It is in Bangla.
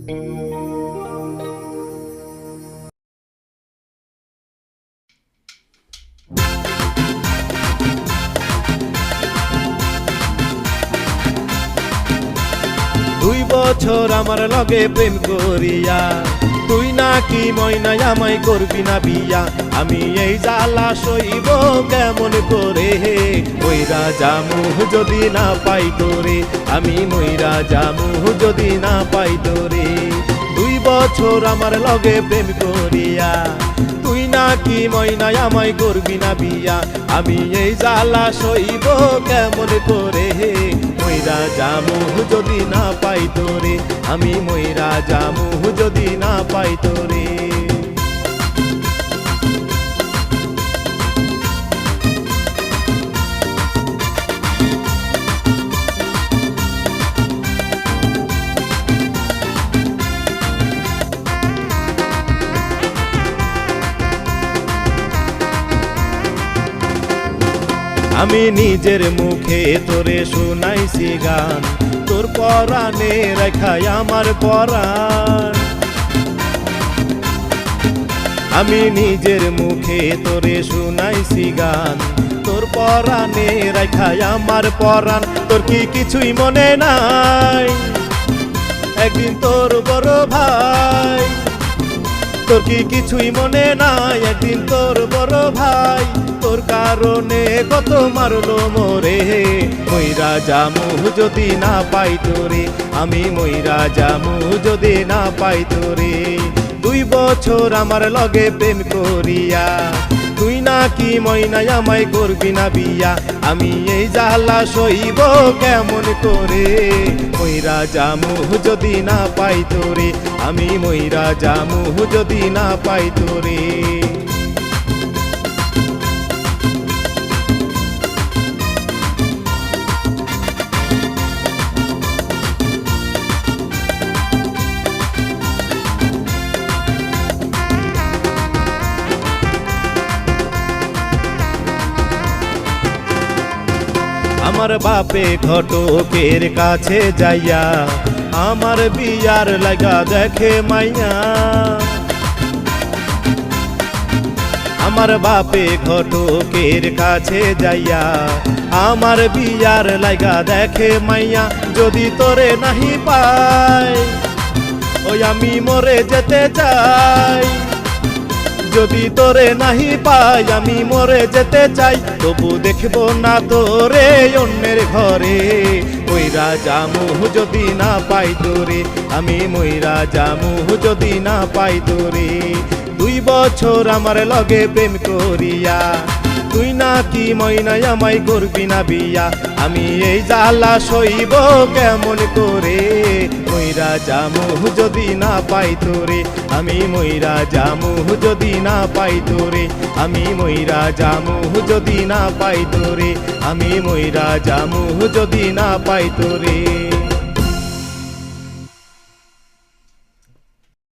দুই বছর আমার লগে প্রেম করিয়া তুই নাকি ময়না আমায় করবি না বিয়া? আমি এই জ্বালা সইব কেমন করে? হে ময়রা জামু যদি না পাই তোরে, আমি ময়রা জামু যদি না পাই তোরে। দুই বছর আমার লগে প্রেম করিয়া, তুই নাকি ময়না আমায় করবি না বিয়া? আমি এই জ্বালা সইব কেমন করে? হে ময়রা জামু যদি না পাই তোরে আমি ময়রা জামু যদি না পাই তোরে। আমি নিজের মুখে তোরে শুনাইছি গান। তোর পরাণে রেখায় আমার পরাণ। আমি নিজের মুখে তোরে শুনাইছি গান। তোর পরাণে রেখায় আমার পরাণ। তোর কি কিছুই মনে নাই? একদিন তোর বড় ভাই তোর কি কিছুই মনে নাই? একদিন তোর বড় ভাই, তোর কারণে কত মারলো মোরে। ময়রা জামু যদি না পাই তোরে, আমি ময়রা জামু যদি না পাই তোরে। দুই বছর আমার লগে প্রেম করিয়া তুই নাকি ময়না আমায় করবি না বিয়া? আমি এই জাহালা সইব কেমন করে? ময়রা জামু যদি না পাই তোরে, আমি ময়রা জামু যদি না পাই তোরে। আমার বাপে ঘটকের কাছে যাইয়া আমার বিয়ার লাগা দেখে মাইয়া। আমার বাপে ঘটকের কাছে যাইয়া আমার বিয়ার লাগা দেখে মাইয়া, যদি তোরে নাহি পায় ওই আমি মরে যেতে চাই। যদি তোরে নাহি পাই, আমি মরে যেতে চাই। তবু দেখব না তোরে অন্যের ঘরে। ময়রা জামু যদি না পাই তোরে, আমি ময়রা জামু যদি না পাই তোরে। দুই বছর আমার লগে প্রেম করিয়া, তুই না নাকি ময়নাই আমায় করবি না বিয়া? আমি এই জ্বালা সইব কেমন করে? ময়রা জামু যদি না পাই তোরে, আমি ময়রা জামু যদি না পাই তোরে, আমি ময়রা জামু যদি না পাই তোরে, আমি ময়রা জামু যদি না পাই তোরে।